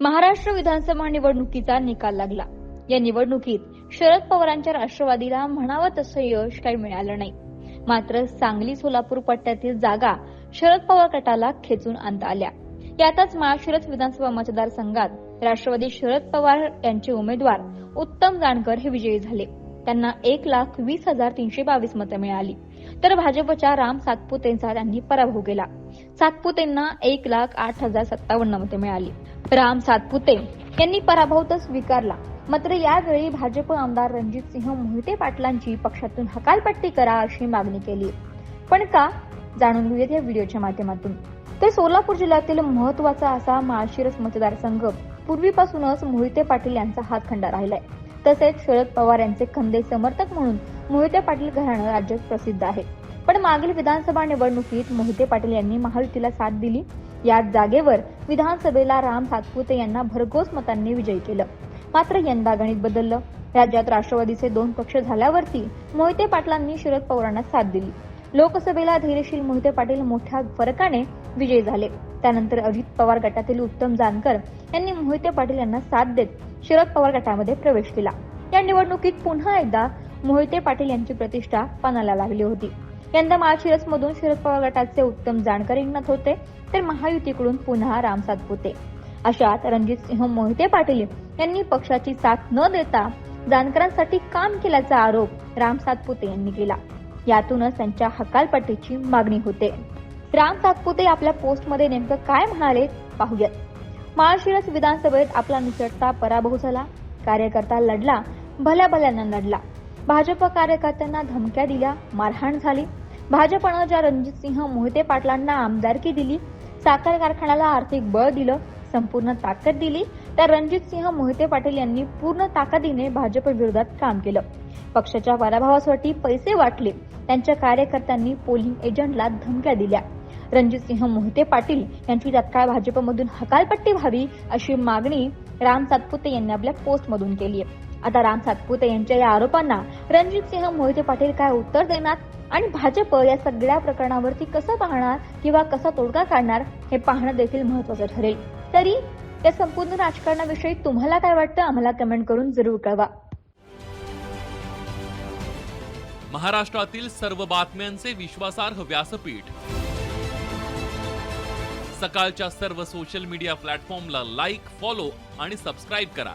महाराष्ट्र विधानसभा निवडणुकीचा निकाल लागला. या निवडणुकीत शरद पवारांच्या राष्ट्रवादीला म्हणावं तसं यश काही मिळालं नाही. मात्र सांगली सोलापूर पट्ट्यातील जागा शरद पवार गटाला खेचून आणता आल्या. यातच माळशिरस विधानसभा मतदारसंघात राष्ट्रवादी शरद पवार यांचे उमेदवार उत्तम जानकर हे विजयी झाले. त्यांना एक लाख वीस हजार तीनशे बावीस मतं मिळाली. तर भाजपच्या राम सातपुतेंचा त्यांनी पराभव केला. सातपुतेंना एक लाख आठ हजार सत्तावन्न मतं मिळाली. राम सातपुते यांनी पराभव तर स्वीकारला. मात्र यावेळी भाजप आमदार रणजित सिंह मोहिते पाटलांची पक्षातून हकालपट्टी करा अशी मागणी केली. पण का? जाणून घेऊयात या व्हिडिओच्या माध्यमातून. तर सोलापूर जिल्ह्यातील महत्त्वाचा असा माळशिरस मतदारसंघ पूर्वीपासूनच मोहिते पाटील यांचा हातखंडा राहिलाय. तसेच शरद पवार यांचे खंदे समर्थक म्हणून मोहिते पाटील घराणं राज्यात प्रसिद्ध आहे. पण मागील विधानसभा निवडणुकीत मोहिते पाटील यांनी महायुतीला साथ दिली. याच जागेवर विधानसभेला राम सातपुते यांना भरघोस मतांनी विजयी केलं. मात्र यंदा गणित बदललं. राज्यात राष्ट्रवादीचे दोन पक्ष झाल्यावरती मोहिते पाटलांनी शरद पवारांना साथ दिली. लोकसभेला धैर्यशील मोहिते पाटील मोठ्या फरकाने विजयी झाले. त्यानंतर अजित पवार गटातील उत्तम जानकर यांनी मोहिते पाटील यांना साथ देत शरद पवार गटामध्ये प्रवेश केला. या निवडणुकीत पुन्हा एकदा मोहिते पाटील यांची प्रतिष्ठा पणाला लागली होती. यंदा माळशिरसमधून शरद पवार गटाचे उत्तम जानकर रिंगणात होते तर महायुतीकडून पुन्हा राम सातपुते. अशात रणजित सिंह मोहिते पाटील यांनी पक्षाची साथ न देता जानकरांसाठी काम केल्याचा आरोप राम सातपुते यांनी केला. यातूनच त्यांच्या हकालपट्टीची मागणी होते. राम सातपुते आपल्या पोस्टमध्ये नेमकं काय म्हणाले पाहूयात. माळशिरस विधानसभेत आपला निसटता पराभव झाला. कार्यकर्ता लढला भल्या भल्यांना लढला. भाजप कार्यकर्त्यांना धमक्या दिल्या मारहाण झाली. भाजपनं ज्या रणजित सिंह मोहिते पाटलांना आमदारकी दिली साखर कारखान्याला आर्थिक बळ दिलं संपूर्ण ताकद दिली तर रणजित सिंह मोहिते पाटील यांनी पूर्ण ताकदीने भाजप विरोधात काम केलं. पक्षाच्या पराभवासाठी पैसे वाटले. त्यांच्या कार्यकर्त्यांनी पोलिंग एजंटला धमक्या दिल्या. रणजित सिंह मोहिते पाटील यांची तत्काळ भाजपमधून हकालपट्टी व्हावी अशी मागणी राम सातपुते यांनी आपल्या पोस्टमधून केली आहे आता राम सातपुते यांच्या या आरोपांना रणजित सिंह मोहिते पाटील काय उत्तर देणार आणि भाजप या सगळ्या प्रकरणावरती कसं पाहणार किंवा कसा तोडगा काढणार हे पाहणं देखील महत्वाचं ठरेल. तरी त्या संपूर्ण राजकारणाविषयी तुम्हाला काय वाटतं आम्हाला कमेंट करून जरूर कळवा. महाराष्ट्रातील सर्व बातम्यांचे विश्वासार्ह व्यासपीठ. सकाळच्या सर्व सोशल मीडिया प्लॅटफॉर्मला लाईक फॉलो आणि सबस्क्राईब करा.